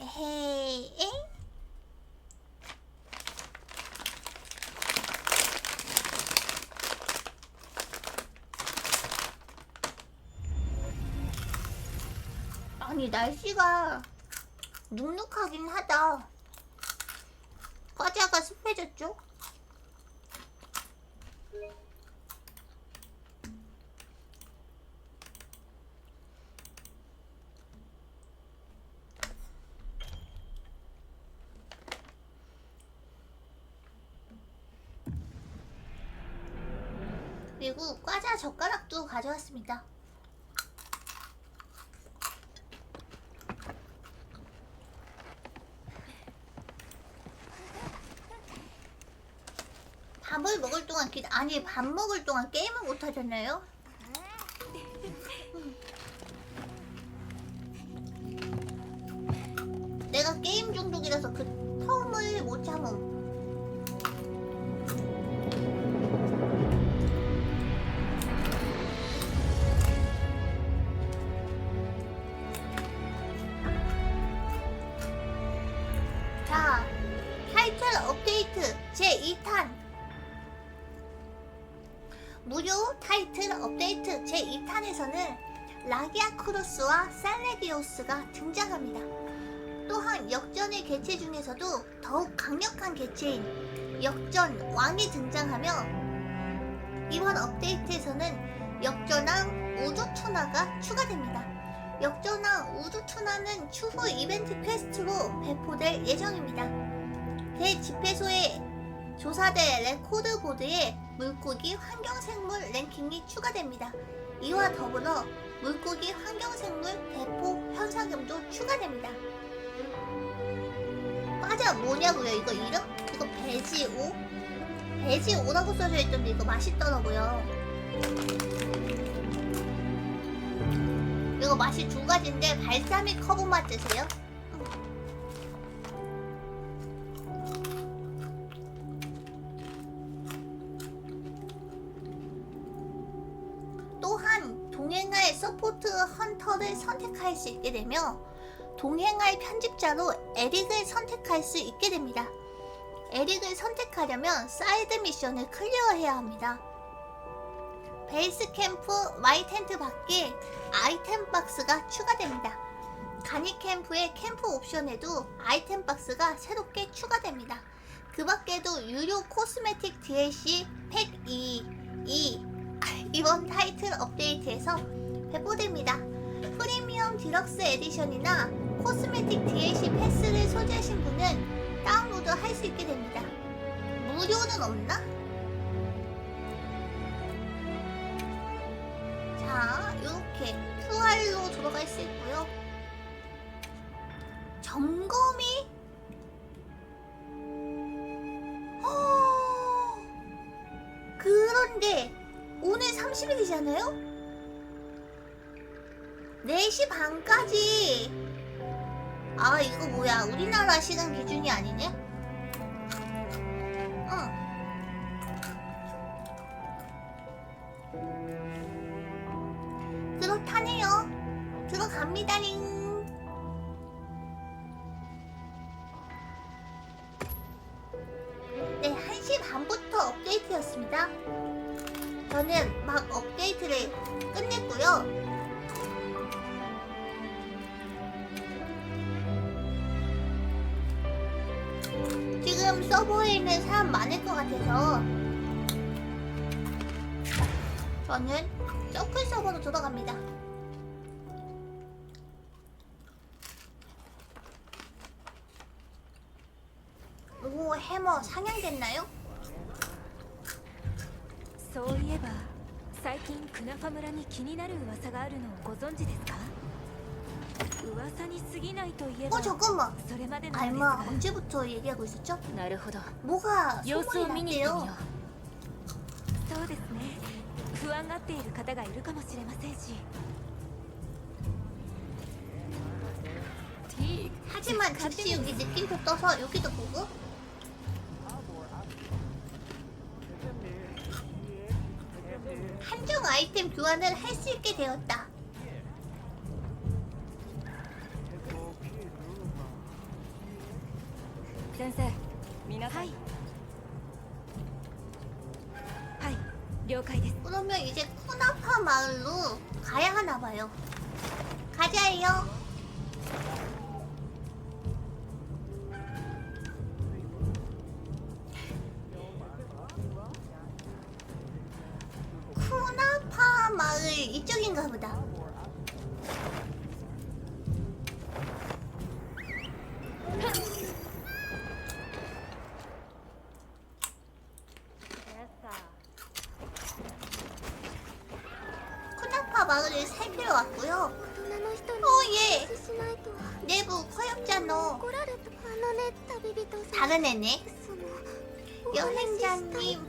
에헤이, 엥? 아니, 날씨가 눅눅하긴 하다. 과자가 습해졌죠? 그리고 과자 젓 가져왔습니다. 밥을 먹을 동안 기 아니 밥 먹을 동안 게임을 못 하잖아요. 내가 게임 중독이라서 그 텀을 못 참음. 개체 중에서도 더욱 강력한 개체인 역전 왕이 등장하며 이번 업데이트에서는 역전왕 우주 투나가 추가됩니다. 역전왕 우주 투나는 추후 이벤트 퀘스트로 배포될 예정입니다. 대집회소의 조사대 레코드 보드에 물고기 환경생물 랭킹이 추가됩니다. 이와 더불어 물고기 환경생물 배포 현상금도 추가됩니다. 과자 뭐냐고요? 이거 이름? 이거 배지오? 배지오라고 써져 있던데 이거 맛있더라고요. 이거 맛이 두 가지인데 발사믹 커브 맛 드세요. 또한 동행할 서포트 헌터를 선택할 수 있게 되며 동행할 편집자로 에릭을 선택할 수 있게 됩니다. 에릭을 선택하려면 사이드 미션을 클리어해야 합니다. 베이스 캠프 마이 텐트 밖에 아이템 박스가 추가됩니다. 간이 캠프의 캠프 옵션에도 아이템 박스가 새롭게 추가됩니다. 그 밖에도 유료 코스메틱 DLC 팩 2, 2 이번 타이틀 업데이트에서 배포됩니다. 프리미엄 디럭스 에디션이나 코스메틱 DLC 패스를 소지하신 분은 다운로드 할 수 있게 됩니다. 무료는 없나? 자, 이렇게 QR로 들어갈 수 있고요. 점검이 어... 그런데 오늘 30일이잖아요? 4시 반까지 아 이거 뭐야? 우리나라 시간 기준이 아니네? 응 그렇다네요. 들어갑니다링 서버에 있는 사람 많을 것 같아서 저는 서클 서버로 들어갑니다. 오 해머 상향됐나요? そういえば最近クナファ村に気になる噂があるのをご存知ですか 어 잠깐만. 알마 언제부터 얘기하고 있었죠? 뭐가 소문이 났대요? 하지만 잠시 여기 느낌표 떠서 여기도 보고. 한정 아이템 교환을 할 수 있게 되었다. 先生皆さんはいはい了解です 그러면 이제 쿠나파 마을로 가야 하나 봐요. 가자요. 쿠나파 마을 이쪽인가 보다. 미안해네. 여행자님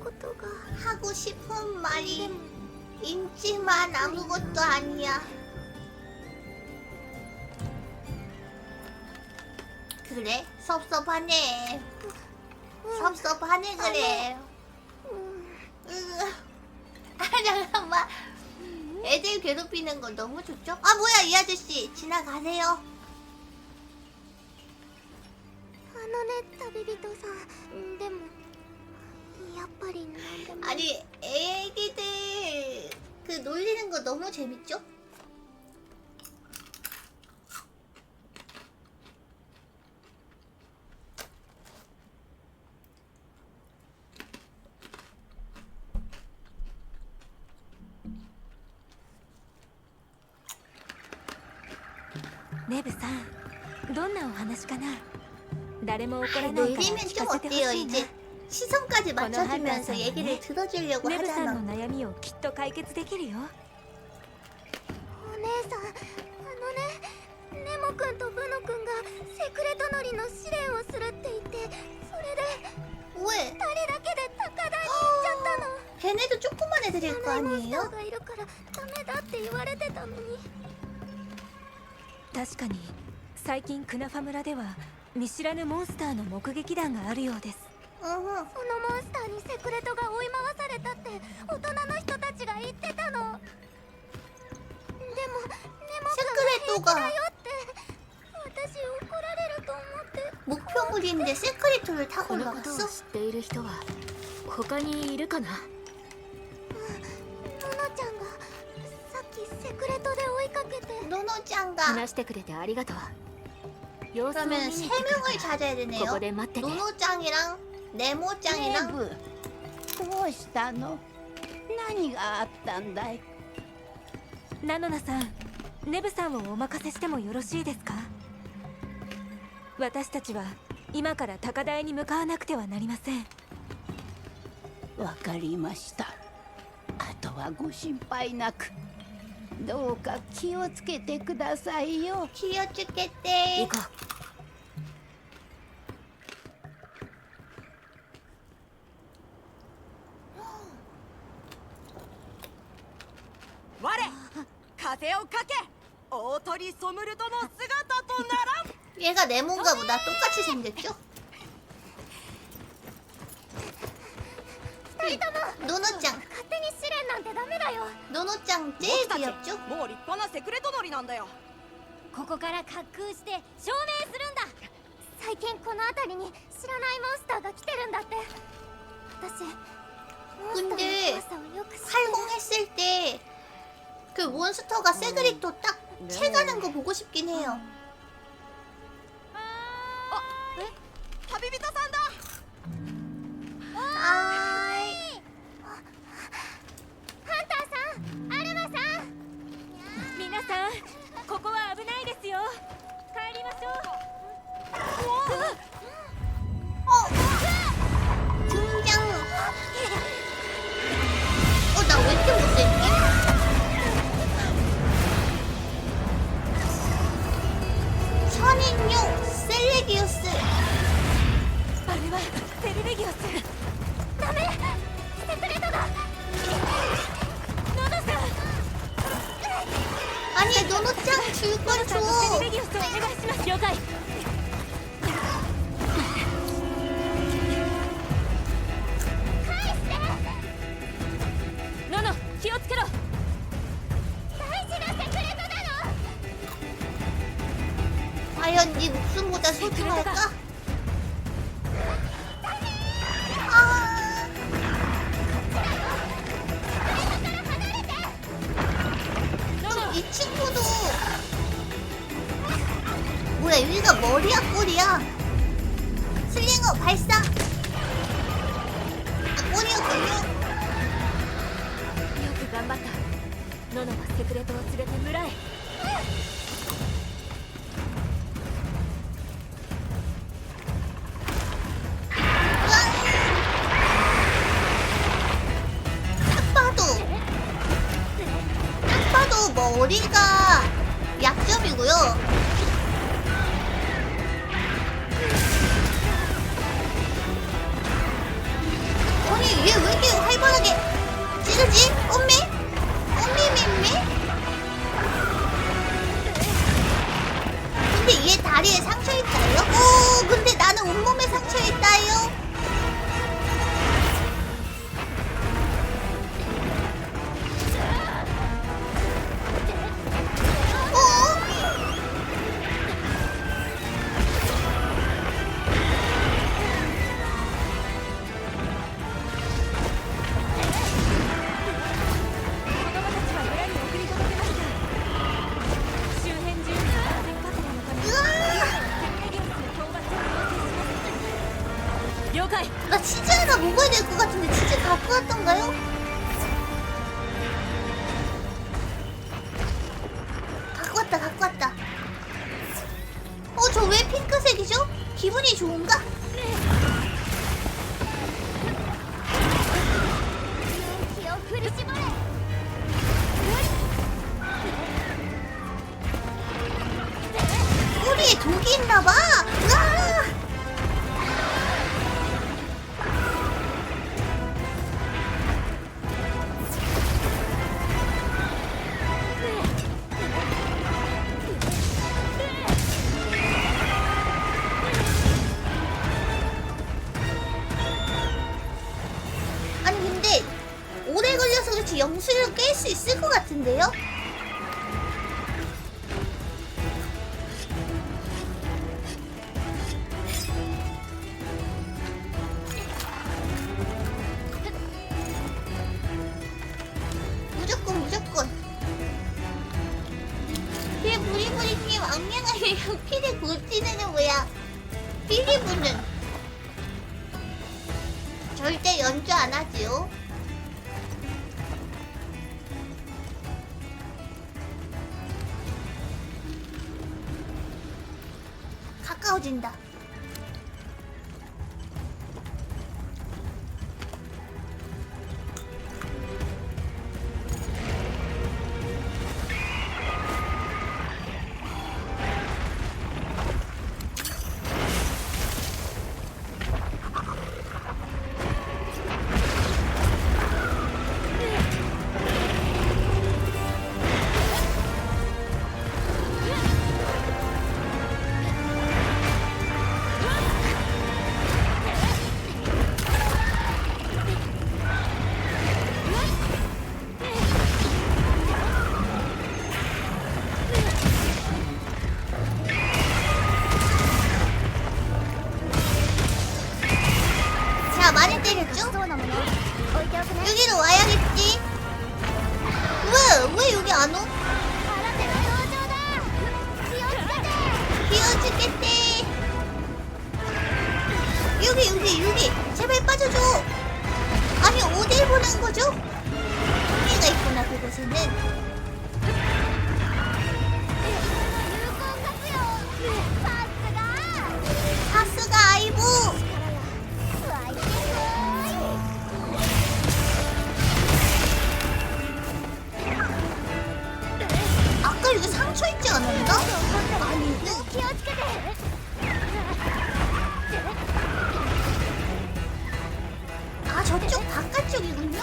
하고 싶은 말이 있지만 아무것도 아니야. 그래 섭섭하네. 섭섭하네 그래. 아 잠깐만. 애들 괴롭히는 거 너무 좋죠? 아 뭐야 이 아저씨 지나가세요. のね旅人さんでもやっぱりなんでも 아니 애기들 그 놀리는 거 너무 재밌죠? 誰も怒らないから 놀리면 聞 좀 かせてほ 어때요 しいな 이제 시선까지 맞춰주면서 하나는 얘기를 네. 들어주려고 ネブさん 하잖아 の悩みをきっと解決できるよお姉さんあのねネモくんとブノくんがセクレト乗りの試練をするって言ってそれで 왜? 二人だけで高台に行っちゃったの 걔네도 조그만 애들일 거 サナイモンスタ 아니에요? ーがいるからダメだって言われてたのに確かに最近クナファ村では 見知らぬモンスターの目撃談があるようです。そのモンスターにセクレトが追い回されたって大人の人たちが言ってたの。でもネモ君が平気だよって。私怒られると思って。目標無人でセクレトのタコのことを知っている人は他にいるかな？ののちゃんがさっきセクレトで追いかけて。ののちゃんが。話してくれてありがとう。 그러면 に 세 行ってくる 명을 から 찾아야 こ 되네요 こで待ってて 노노짱이랑 네모짱이랑 ブどうしたの何があったんだいナノナさんネブさんをお任せしてもよろしいですか私たちは今から高台に向かわなくてはなりませんわかりましたあとはご心配なく どうか気をつけてくださいよ 기어 죽겠대 行こ 我風をかけ大鳥ソムルトの姿とならん 얘가 네모인가 보다 똑같이 생겼죠? 노노짱 勝手に試練なんてダメだよ 노노짱 僕 제일 たち 귀엽죠? もう立派なセクレト乗りなんだよここから滑空して証明するんだ最近この辺りに知らないモンスターが来てるんだって私モンスターの 근데 怖さをよく知ってる 활공했을 때 그 몬스터가 세그리토 딱 채가는 거 보고 싶긴 해요 旅人さんだ 아 과연 네 목숨보다 소중할까? 아이 친구도 뭐야 여기가 머리야 꼬리야? 슬링어 발사! 아, 꼬리야 꼬리야! 勇気頑張ったノノはセクレトを連れて村へ 기분이 좋은가? 부리부리님 악명하게요. 피리 고치는 애 뭐야 피리부는 절대 연주 안 하지요. 가까워진다. 저쪽 바깥쪽이군요.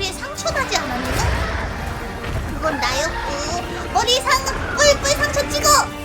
머리에 상처 나지 않았는데? 그건 나였고 머리상 꿀꿀 상처 찍어!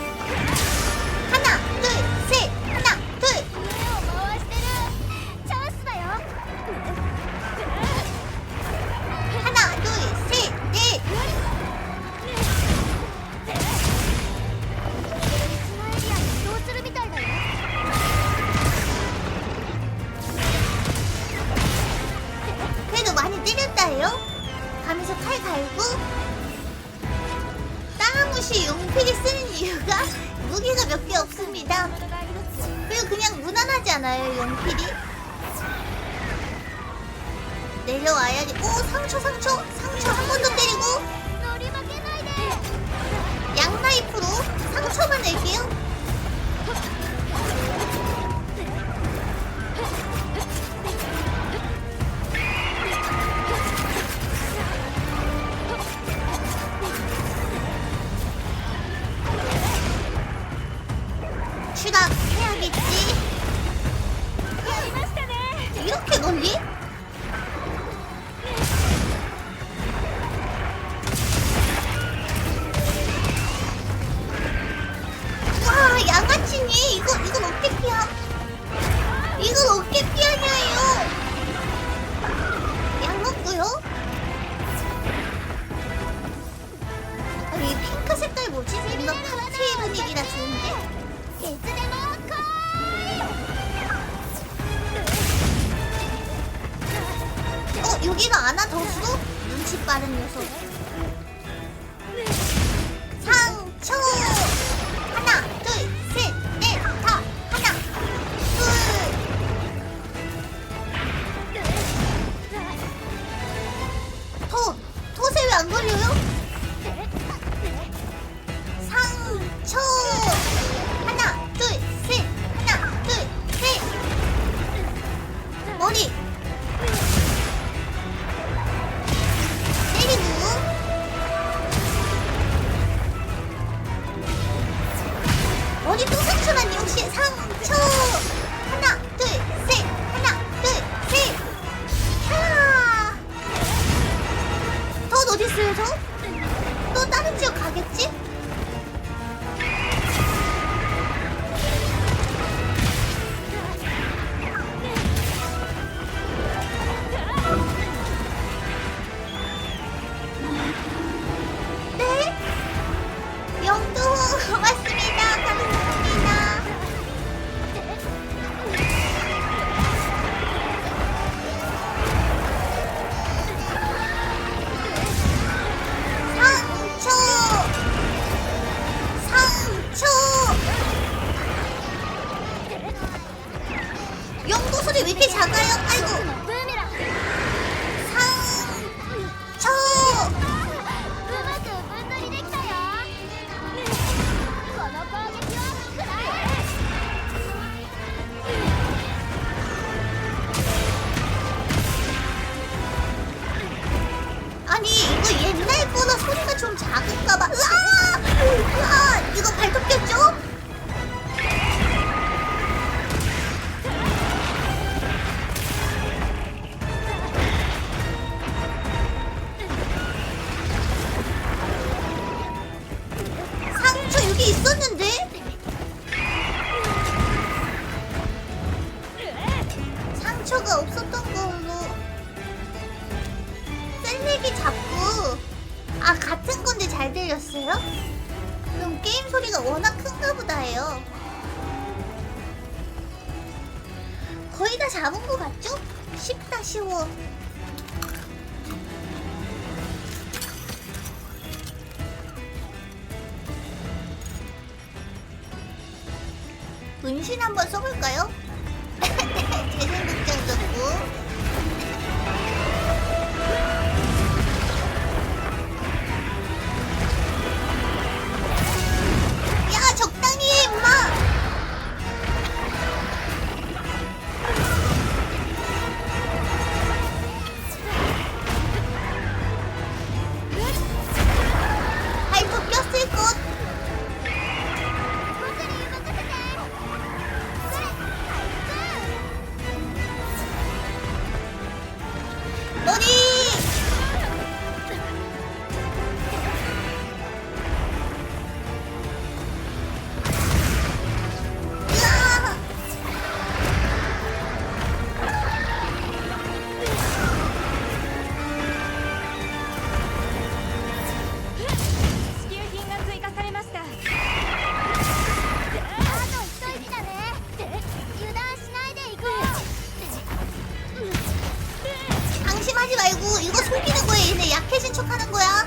추적하는 거야?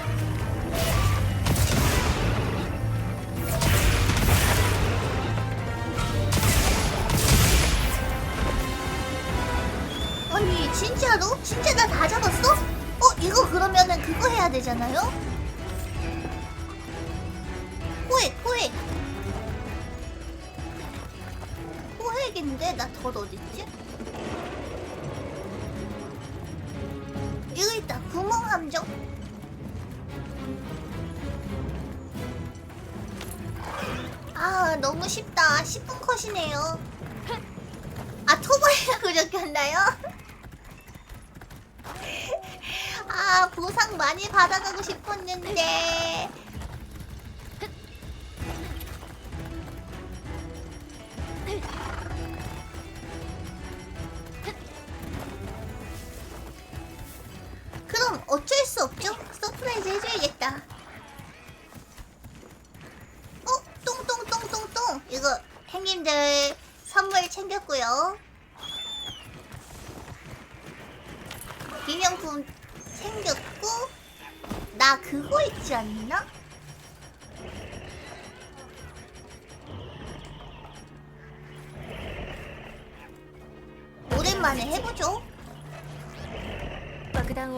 아니 진짜로? 진짜 나 다 잡았어? 어 이거 그러면은 그거 해야 되잖아요?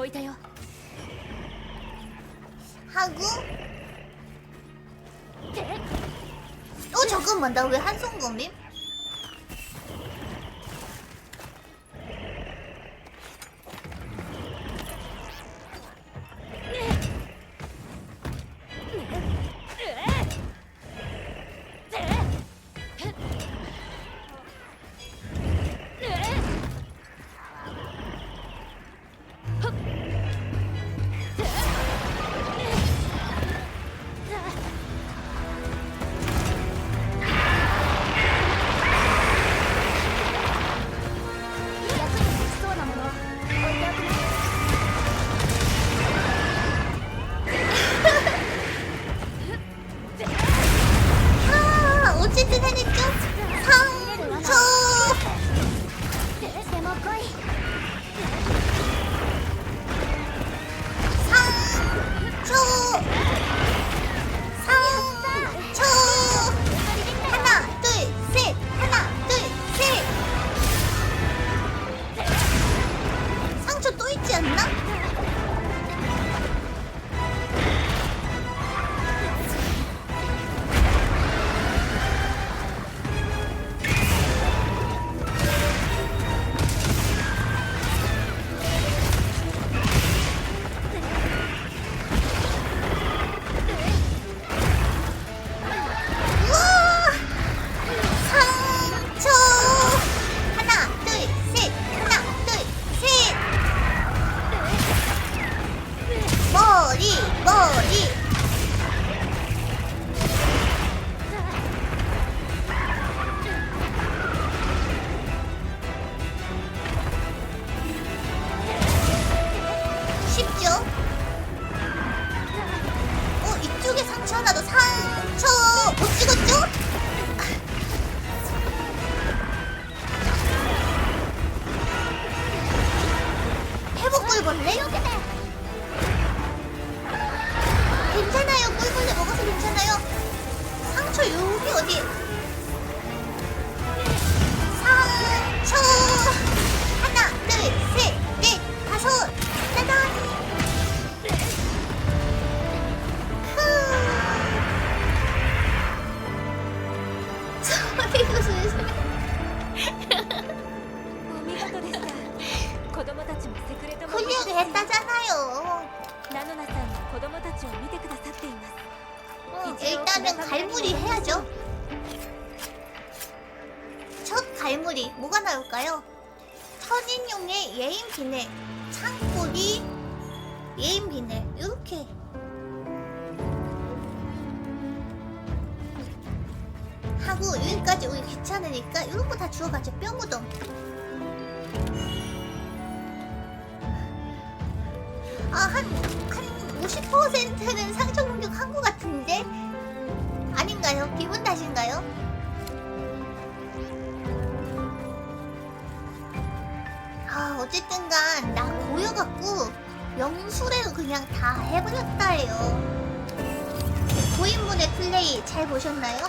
を置いたよ 하고? 또 잠깐만. 나 왜 한손검임? 천원도 산, 천 예인 비네. 창고리 예인 비네. 이렇게. 하고 여기까지 우리 귀찮으니까 이런 거 다 주워가죠 뼈무덤 아한 한 50%는 상처 공격 한거 같아 해갖고 영수를 그냥 다 해버렸다예요. 고인분의 플레이 잘 보셨나요?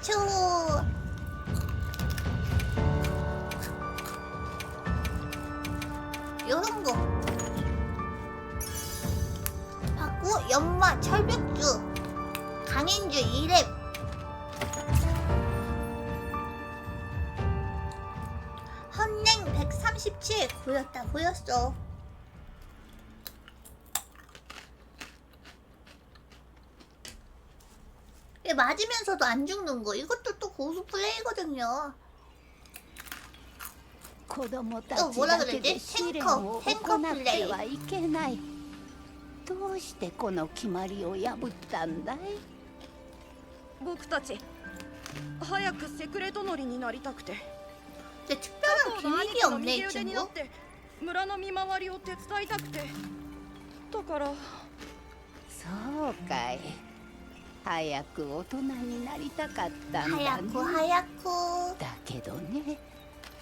상처. 요런 거. 받고 연마 철벽주 강행주 2렙 137 고였다 고였어 얘 맞으면서도 안 죽는 거 이것도 또 고수 플레이거든요 子供たおもらがちだけで出て試練を天行っ候天候プレイてはいけないどうしてこの決まりを破ったんだい僕たち早くセクレト乗りになりたくて 絶対の君よお姉ちゃんよ村の見回りを手伝いたくて。だから。そうかい。早く大人になりたかったんだ、ね、早く早く。だけどね。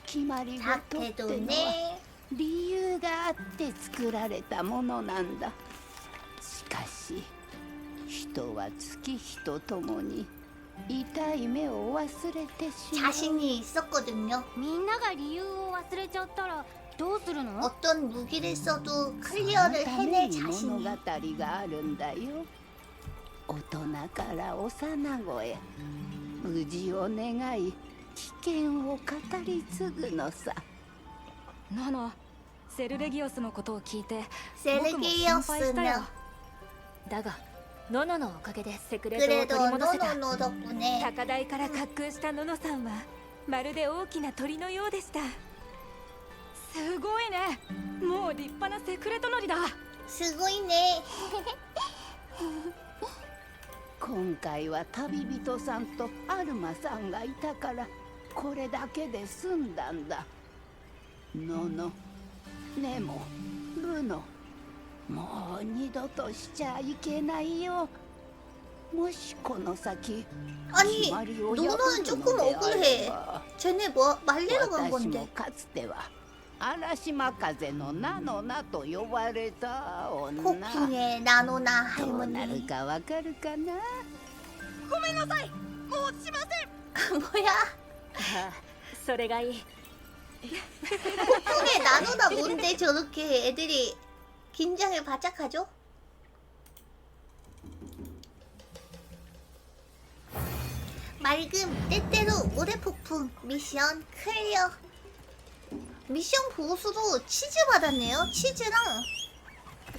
決まり事ってのは理由があって作られたものなんだ。しかし人は月日とともに痛い目を忘れてしまう 자신이 있었거든요 みんなが理由を忘れちゃったらどうするの 어떤 무기를 써도 その 클리어를 た 해낼 めに物 자신이 語があるんだよ大人から幼子へ無事を願い危険を語り継ぐのさノノセルレギオスのことを聞いて 세르기오스는 だが ノノのおかげでセクレートを取り戻せた。ノノど、ね、高台から滑空したノノさんはまるで大きな鳥のようでした。すごいね。もう立派なセクレトノリだ。すごいね。今回は旅人さんとアルマさんがいたからこれだけで済んだんだ。ノノネモルノ。もう二度としちゃいけないよもしこの先 아니 決まりを 노노는 破る 조금 のであ 억울해 れば 쟤네 뭐 말리러 간 私 건데 もかつては嵐間風のナノナと呼ばれた女 폭풍의 나노나 どうなる 할머니 かわかるかなごめんなさいもうしません 뭐야 ああそれがいい 폭풍의 나노나 뭔데 저렇게 애들이 긴장을 바짝 하죠? 맑음 때때로 모래폭풍 미션 클리어. 미션 보수로 치즈 받았네요. 치즈랑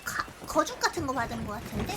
가, 거죽 같은 거 받은 것 같은데